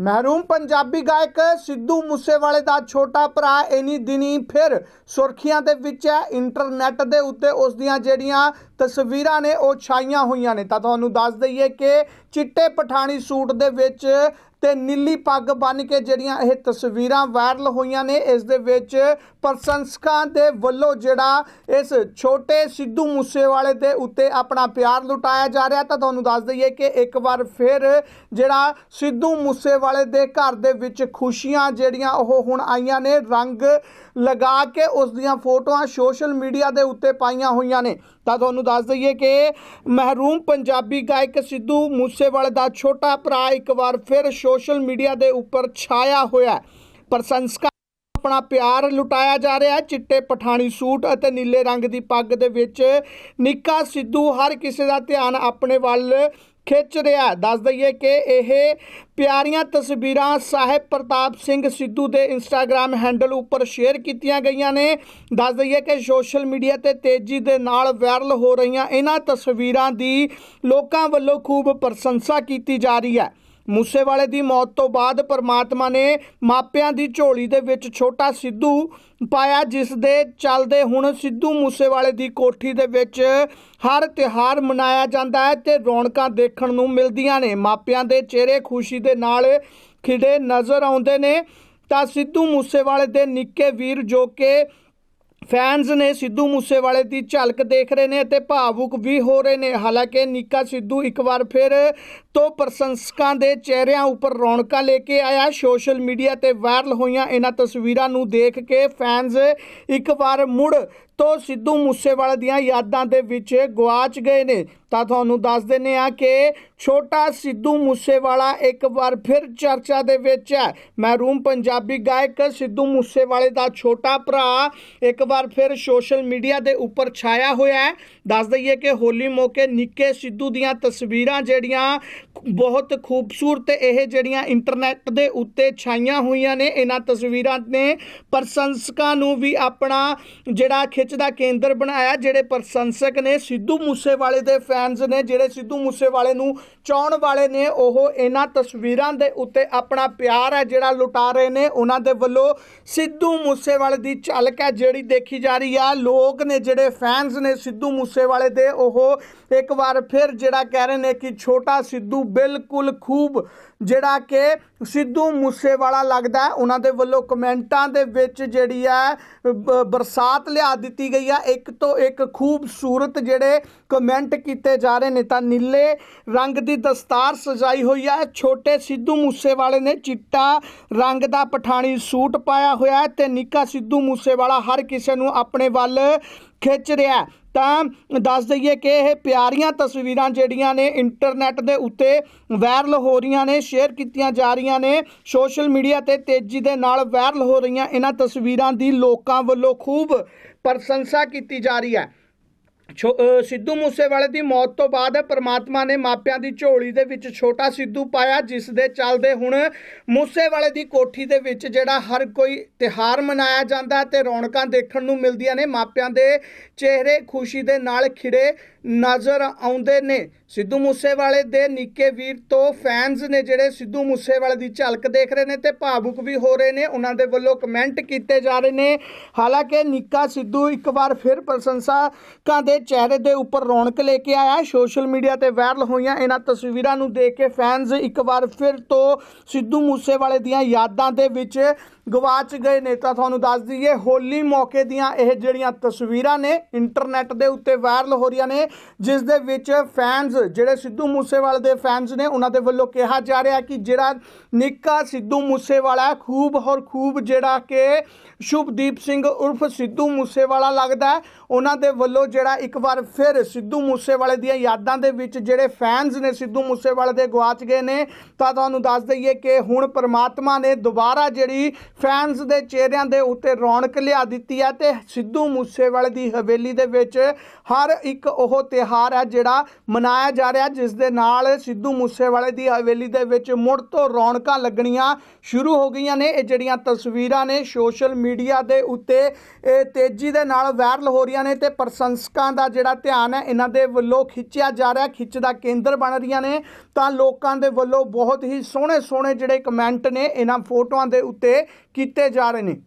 ਮਹਿਰੂਮ ਪੰਜਾਬੀ ਗਾਇਕ ਸਿੱਧੂ ਮੂਸੇਵਾਲੇ ਦਾ ਛੋਟਾ ਭਰਾ ਇਨੀ ਦਿਨੀ ਫਿਰ ਸੁਰਖੀਆਂ ਦੇ ਵਿੱਚ ਹੈ, ਇੰਟਰਨੈਟ ਦੇ ਉੱਤੇ ਉਸ ਦੀਆਂ ਜਿਹੜੀਆਂ ਤਸਵੀਰਾਂ ਨੇ ਉਹ ਛਾਈਆਂ ਹੋਈਆਂ ਨੇ। ਤਾਂ ਤੁਹਾਨੂੰ ਦੱਸ ਦਈਏ ਕਿ ਚਿੱਟੇ ਪਠਾਣੀ ਸੂਟ ਦੇ ਵਿੱਚ ਤੇ ਨੀਲੀ ਪੱਗ ਬੰਨ ਕੇ ਜਿਹੜੀਆਂ ਇਹ ਤਸਵੀਰਾਂ ਵਾਇਰਲ ਹੋਈਆਂ ਨੇ, ਇਸ ਦੇ ਵਿੱਚ ਪ੍ਰਸ਼ੰਸਕਾਂ ਦੇ ਵੱਲੋਂ ਜਿਹੜਾ ਇਸ ਛੋਟੇ ਸਿੱਧੂ ਮੂਸੇਵਾਲੇ ਦੇ ਉੱਤੇ ਆਪਣਾ ਪਿਆਰ ਲੁਟਾਇਆ ਜਾ ਰਿਹਾ। ਤਾਂ ਤੁਹਾਨੂੰ ਦੱਸ ਦਈਏ ਕਿ ਇੱਕ ਵਾਰ ਫਿਰ ਜਿਹੜਾ ਸਿੱਧੂ ਮੂਸੇਵਾਲੇ ਦੇ ਘਰ ਦੇ ਵਿੱਚ ਖੁਸ਼ੀਆਂ ਜਿਹੜੀਆਂ ਉਹ ਹੁਣ ਆਈਆਂ ਨੇ, ਰੰਗ ਲਗਾ ਕੇ ਉਸ ਦੀਆਂ ਫੋਟੋਆਂ ਸੋਸ਼ਲ ਮੀਡੀਆ ਦੇ ਉੱਤੇ ਪਾਈਆਂ ਹੋਈਆਂ ਨੇ। ਤਾਂ ਤੁਹਾਨੂੰ ਦੱਸ ਦਈਏ ਕਿ ਮਹਿਰੂਮ ਪੰਜਾਬੀ ਗਾਇਕ ਸਿੱਧੂ ਮੂਸੇਵਾਲੇ ਦਾ ਛੋਟਾ ਭਰਾ ਇੱਕ ਵਾਰ ਫਿਰ ਸੋਸ਼ਲ ਮੀਡੀਆ ਦੇ ਉੱਪਰ ਛਾਇਆ ਹੋਇਆ ਪ੍ਰਸ਼ੰਸਕਾਂ ਆਪਣਾ ਪਿਆਰ ਲੁਟਾਇਆ ਜਾ ਰਿਹਾ ਹੈ। ਚਿੱਟੇ ਪਠਾਣੀ ਸੂਟ ਅਤੇ ਨੀਲੇ ਰੰਗ ਦੀ ਪੱਗ ਦੇ ਵਿੱਚ ਨਿੱਕਾ ਸਿੱਧੂ ਹਰ ਕਿਸੇ ਦਾ ਧਿਆਨ ਆਪਣੇ ਵੱਲ ਖਿੱਚ ਰਿਹਾ ਦੱਸ ਦਈਏ ਕਿ ਇਹ ਪਿਆਰੀਆਂ ਤਸਵੀਰਾਂ ਸਾਹਿਬ ਪ੍ਰਤਾਪ ਸਿੰਘ ਸਿੱਧੂ ਦੇ ਇੰਸਟਾਗ੍ਰam ਹੈਂਡਲ ਉੱਪਰ ਸ਼ੇਅਰ ਕੀਤੀਆਂ ਗਈਆਂ ਨੇ। ਦੱਸ ਦਈਏ ਕਿ ਸੋਸ਼ਲ ਮੀਡੀਆ ਤੇ ਤੇਜ਼ੀ ਦੇ ਨਾਲ ਵਾਇਰਲ ਹੋ ਰਹੀਆਂ ਇਹਨਾਂ ਤਸਵੀਰਾਂ ਦੀ ਲੋਕਾਂ ਵੱਲੋਂ ਖੂਬ ਪ੍ਰਸ਼ੰਸਾ ਕੀਤੀ ਜਾ ਰਹੀ ਹੈ। ਮੂਸੇਵਾਲੇ ਦੀ ਮੌਤ ਤੋਂ ਬਾਅਦ ਪਰਮਾਤਮਾ ਨੇ ਮਾਪਿਆਂ ਦੀ ਝੋਲੀ ਦੇ ਵਿੱਚ ਛੋਟਾ ਸਿੱਧੂ ਪਾਇਆ, ਜਿਸ ਦੇ ਚੱਲਦੇ ਹੁਣ ਸਿੱਧੂ ਮੂਸੇਵਾਲੇ ਦੀ ਕੋਠੀ ਦੇ ਵਿੱਚ ਹਰ ਤਿਹਾਰ ਮਨਾਇਆ ਜਾਂਦਾ ਹੈ ਤੇ ਰੌਣਕਾਂ ਦੇਖਣ ਨੂੰ ਮਿਲਦੀਆਂ ਨੇ। ਮਾਪਿਆਂ ਦੇ ਚਿਹਰੇ ਖੁਸ਼ੀ ਦੇ ਨਾਲ ਖਿੜੇ ਨਜ਼ਰ ਆਉਂਦੇ ਨੇ। ਤਾਂ ਸਿੱਧੂ ਮੂਸੇਵਾਲੇ ਦੇ ਨਿੱਕੇ ਵੀਰ ਜੋ ਕਿ ਫੈਨਸ ਨੇ ਸਿੱਧੂ ਮੂਸੇਵਾਲੇ ਦੀ ਝਲਕ ਦੇਖ ਰਹੇ ਨੇ ਅਤੇ ਭਾਵੁਕ ਵੀ ਹੋ ਰਹੇ ਨੇ। ਹਾਲਾਂਕਿ ਨਿੱਕਾ ਸਿੱਧੂ ਇੱਕ ਵਾਰ ਫਿਰ ਤੋਂ ਪ੍ਰਸ਼ੰਸਕਾਂ ਦੇ ਚਿਹਰਿਆਂ ਉੱਪਰ ਰੌਣਕਾਂ ਲੈ ਕੇ ਆਇਆ। ਸੋਸ਼ਲ ਮੀਡੀਆ ਤੇ ਵਾਇਰਲ ਹੋਈਆਂ ਇਹਨਾਂ ਤਸਵੀਰਾਂ ਨੂੰ ਦੇਖ ਕੇ ਫੈਨਸ ਇੱਕ ਵਾਰ ਮੁੜ ਤੋਂ ਸਿੱਧੂ ਮੂਸੇਵਾਲੇ ਦੀਆਂ ਯਾਦਾਂ ਦੇ ਵਿੱਚ ਗਵਾਚ ਗਏ ਨੇ। ਤਾਂ ਤੁਹਾਨੂੰ ਦੱਸ ਦਿੰਨੇ ਆ ਕਿ ਛੋਟਾ ਸਿੱਧੂ ਮੂਸੇਵਾਲਾ ਇੱਕ ਵਾਰ ਫਿਰ ਚਰਚਾ ਦੇ ਵਿੱਚ ਹੈ। ਮਹਿਰੂਮ ਪੰਜਾਬੀ ਗਾਇਕ ਸਿੱਧੂ ਮੂਸੇਵਾਲੇ ਦਾ ਛੋਟਾ ਭਰਾ ਇੱਕ ਵਾਰ ਫਿਰ ਸੋਸ਼ਲ ਮੀਡੀਆ ਦੇ ਉੱਪਰ ਛਾਇਆ ਹੋਇਆ ਹੈ। ਦੱਸ ਦਈਏ ਕਿ ਹੋਲੀ ਮੌਕੇ ਨਿੱਕੇ ਸਿੱਧੂ ਦੀਆਂ ਤਸਵੀਰਾਂ ਜਿਹੜੀਆਂ ਬਹੁਤ ਖੂਬਸੂਰਤ ਇਹ ਜਿਹੜੀਆਂ ਇੰਟਰਨੈਟ ਦੇ ਉੱਤੇ ਛਾਈਆਂ ਹੋਈਆਂ ਨੇ, ਇਹਨਾਂ ਤਸਵੀਰਾਂ ਨੇ ਪ੍ਰਸ਼ੰਸਕਾਂ ਨੂੰ ਵੀ ਆਪਣਾ ਜਿਹੜਾ ਖਿੱਚ ਦਾ ਕੇਂਦਰ ਬਣਾਇਆ, ਜਿਹੜੇ ਪ੍ਰਸ਼ੰਸਕ ਨੇ, ਸਿੱਧੂ ਮੂਸੇਵਾਲੇ ਦੇ ਫੈਨਸ ਨੇ, ਜਿਹੜੇ ਸਿੱਧੂ ਮੂਸੇਵਾਲੇ ਨੂੰ ਚਾਹਣ ਵਾਲੇ ਨੇ, ਉਹ ਇਹਨਾਂ ਤਸਵੀਰਾਂ ਦੇ ਉੱਤੇ ਆਪਣਾ ਪਿਆਰ ਹੈ ਜਿਹੜਾ ਲੁਟਾ ਰਹੇ ਨੇ। ਉਹਨਾਂ ਦੇ ਵੱਲੋਂ ਸਿੱਧੂ ਮੂਸੇਵਾਲੇ ਦੀ ਝਲਕ ਹੈ ਜਿਹੜੀ ਦੇਖੀ ਜਾ ਰਹੀ ਆ। ਲੋਕ ਨੇ ਜਿਹੜੇ ਫੈਨਸ ਨੇ ਸਿੱਧੂ ਮੂਸੇਵਾਲੇ ਦੇ, ਉਹ ਇੱਕ ਵਾਰ ਫਿਰ ਜਿਹੜਾ ਕਹਿ ਰਹੇ ਨੇ ਕਿ ਛੋਟਾ ਸਿੱਧੂ ਬਿਲਕੁਲ ਖੂਬ, ਜਿਹੜਾ ਕਿ ਸਿੱਧੂ ਮੂਸੇਵਾਲਾ ਲੱਗਦਾ ਉਹਨਾਂ ਦੇ ਵੱਲੋਂ ਕਮੈਂਟਾਂ ਦੇ ਵਿੱਚ ਜਿਹੜੀ ਹੈ, ਬ- ਬਰਸਾਤ ਲਿਆ ਦਿੱਤੀ ਗਈ ਆ। ਇੱਕ ਤੋਂ ਇੱਕ ਖੂਬਸੂਰਤ ਜਿਹੜੇ ਕਮੈਂਟ ਕੀਤੇ ਜਾ ਰਹੇ ਨੇ ਤਾਂ ਨੀਲੇ ਰੰਗ ਦੀ ਦਸਤਾਰ ਸਜਾਈ ਹੋਈ ਹੈ ਛੋਟੇ ਸਿੱਧੂ ਮੂਸੇਵਾਲੇ ਨੇ ਚਿੱਟਾ ਰੰਗ ਦਾ ਪਠਾਣੀ ਸੂਟ ਪਾਇਆ ਹੋਇਆ ਹੈ ਤੇ ਨਿੱਕਾ ਸਿੱਧੂ ਮੂਸੇਵਾਲਾ ਹਰ ਕਿਸੇ ਨੂੰ ਆਪਣੇ ਵੱਲ ਖਿੱਚ ਰਿਹਾ ਤਾਂ ਦੱਸ ਦਈਏ ਕਿ ਇਹ ਪਿਆਰੀਆਂ ਤਸਵੀਰਾਂ ਜਿਹੜੀਆਂ ਨੇ ਇੰਟਰਨੈਟ ਦੇ ਉੱਤੇ ਵਾਇਰਲ ਹੋ ਰਹੀਆਂ ਨੇ ਸ਼ੇਅਰ ਕੀਤੀਆਂ ਜਾ ਰਹੀਆਂ ਨੇ ਸੋਸ਼ਲ ਮੀਡੀਆ ਤੇ ਤੇਜ਼ੀ ਦੇ ਨਾਲ ਵਾਇਰਲ ਹੋ ਰਹੀਆਂ ਇਹਨਾਂ ਤਸਵੀਰਾਂ ਦੀ ਲੋਕਾਂ ਵੱਲੋਂ ਖੂਬ ਪ੍ਰਸ਼ੰਸਾ ਕੀਤੀ ਜਾ ਰਹੀ ਹੈ। ਸਿੱਧੂ ਮੂਸੇਵਾਲੇ ਦੀ ਮੌਤ ਤੋਂ ਬਾਅਦ ਪ੍ਰਮਾਤਮਾ ਨੇ ਮਾਪਿਆਂ ਦੀ ਝੋਲੀ ਦੇ ਵਿੱਚ ਛੋਟਾ ਸਿੱਧੂ ਪਾਇਆ, ਜਿਸ ਦੇ ਚੱਲਦੇ ਹੁਣ ਮੂਸੇਵਾਲੇ ਦੀ ਕੋਠੀ ਦੇ ਵਿੱਚ ਜਿਹੜਾ ਹਰ ਕੋਈ ਤਿਹਾਰ ਮਨਾਇਆ ਜਾਂਦਾ ਹੈ ਤੇ ਰੌਣਕਾਂ ਦੇਖਣ ਨੂੰ ਮਿਲਦੀਆਂ ਨੇ। ਮਾਪਿਆਂ ਦੇ ਚਿਹਰੇ ਖੁਸ਼ੀ ਦੇ ਨਾਲ ਖਿੜੇ ਨਜ਼ਰ ਆਉਂਦੇ ਨੇ। ਸਿੱਧੂ ਮੂਸੇਵਾਲੇ ਦੇ ਨਿੱਕੇ ਵੀਰ ਤੋਂ ਫੈਨਸ ਨੇ ਜਿਹੜੇ ਸਿੱਧੂ ਮੂਸੇਵਾਲੇ ਦੀ ਝਲਕ ਦੇਖ ਰਹੇ ਨੇ ਤੇ ਭਾਵੁਕ ਵੀ ਹੋ ਰਹੇ ਨੇ। ਉਹਨਾਂ ਦੇ ਵੱਲੋਂ ਕਮੈਂਟ ਕੀਤੇ ਜਾ ਰਹੇ ਨੇ। ਹਾਲਾਂਕਿ ਨਿੱਕਾ ਸਿੱਧੂ ਇੱਕ ਵਾਰ ਫਿਰ ਪ੍ਰਸ਼ੰਸਕਾਂ ਦੇ ਚਿਹਰੇ ਦੇ ਉੱਪਰ ਰੌਣਕ ਲੈ ਕੇ ਆਇਆ। ਸੋਸ਼ਲ ਮੀਡੀਆ ਤੇ ਵਾਇਰਲ ਹੋਈਆਂ ਇਹਨਾਂ ਤਸਵੀਰਾਂ ਨੂੰ ਦੇਖ ਕੇ ਫੈਨਸ ਇੱਕ ਵਾਰ ਫਿਰ ਤੋਂ ਸਿੱਧੂ ਮੂਸੇਵਾਲੇ ਦੀਆਂ ਯਾਦਾਂ ਦੇ ਵਿੱਚ ਗਵਾਚ ਗਏ ਨੇ। ਤਾਂ ਤੁਹਾਨੂੰ ਦੱਸ ਦਈਏ, ਹੋਲੀ ਮੌਕੇ ਦੀਆਂ ਇਹ ਜਿਹੜੀਆਂ ਤਸਵੀਰਾਂ ਨੇ, ਇੰਟਰਨੈਟ ਦੇ ਉੱਤੇ ਵਾਇਰਲ ਹੋ ਰਹੀਆਂ ਨੇ, ਜਿਸ ਦੇ ਵਿੱਚ ਫੈਨਸ, ਜਿਹੜੇ ਸਿੱਧੂ ਮੂਸੇਵਾਲੇ ਦੇ ਫੈਨਸ ਨੇ, ਉਹਨਾਂ ਦੇ ਵੱਲੋਂ ਕਿਹਾ ਜਾ ਰਿਹਾ ਕਿ ਜਿਹੜਾ ਨਿੱਕਾ ਸਿੱਧੂ ਮੂਸੇਵਾਲਾ ਖੂਬ ਹੋਰ ਖੂਬ ਜਿਹੜਾ ਕਿ ਸ਼ੁਭਦੀਪ ਸਿੰਘ ਉਰਫ ਸਿੱਧੂ ਮੂਸੇਵਾਲਾ ਲੱਗਦਾ ਉਹਨਾਂ ਦੇ ਵੱਲੋਂ ਜਿਹੜਾ ਇੱਕ ਵਾਰ ਫਿਰ ਸਿੱਧੂ ਮੂਸੇਵਾਲੇ ਦੀਆਂ ਯਾਦਾਂ ਦੇ ਵਿੱਚ ਜਿਹੜੇ ਫੈਨਸ ਨੇ ਸਿੱਧੂ ਮੂਸੇਵਾਲੇ ਦੇ ਗਵਾਚ ਗਏ ਨੇ, ਤਾਂ ਤੁਹਾਨੂੰ ਦੱਸ ਦਈਏ ਕਿ ਹੁਣ ਪਰਮਾਤਮਾ ਨੇ ਦੁਬਾਰਾ ਜਿਹੜੀ ਫੈਨਸ ਦੇ ਚਿਹਰਿਆਂ ਦੇ ਉੱਤੇ ਰੌਣਕ ਲਿਆ ਦਿੱਤੀ ਹੈ ਤੇ ਸਿੱਧੂ ਮੂਸੇਵਾਲੇ ਦੀ ਹਵੇਲੀ ਦੇ ਵਿੱਚ ਹਰ ਇੱਕ ਉਹ ਤਿਹਾਰ ਹੈ ਜਿਹੜਾ ਮਨਾਇਆ ਜਾ ਰਿਹਾ, ਜਿਸ ਦੇ ਨਾਲ ਸਿੱਧੂ ਮੂਸੇਵਾਲੇ ਦੀ ਹਵੇਲੀ ਦੇ ਵਿੱਚ ਮੁੜ ਤੋਂ ਰੌਣਕਾਂ ਲੱਗਣੀਆਂ ਸ਼ੁਰੂ ਹੋ ਗਈਆਂ ਨੇ। ਇਹ ਜਿਹੜੀਆਂ ਤਸਵੀਰਾਂ ਨੇ ਸੋਸ਼ਲ ਮੀਡੀਆ ਦੇ ਉੱਤੇ, ਇਹ ਤੇਜ਼ੀ ਦੇ ਨਾਲ ਵਾਇਰਲ ਹੋ ਰਹੀਆਂ ਨੇ ਤੇ ਪ੍ਰਸ਼ੰਸਕਾਂ ਦਾ ਜਿਹੜਾ ਧਿਆਨ ਹੈ, ਇਹਨਾਂ ਦੇ ਵੱਲੋਂ ਖਿੱਚਿਆ ਜਾ ਰਿਹਾ ਖਿੱਚ ਦਾ ਕੇਂਦਰ ਬਣ ਰਹੀਆਂ ਨੇ। ਤਾਂ ਲੋਕਾਂ ਦੇ ਵੱਲੋਂ ਬਹੁਤ ਹੀ ਸੋਹਣੇ ਸੋਹਣੇ ਜਿਹੜੇ ਕਮੈਂਟ ਨੇ, ਇਹਨਾਂ ਫੋਟੋਆਂ ਦੇ ਉੱਤੇ ਕੀਤੇ ਜਾ ਰਹੇ ਨੇ।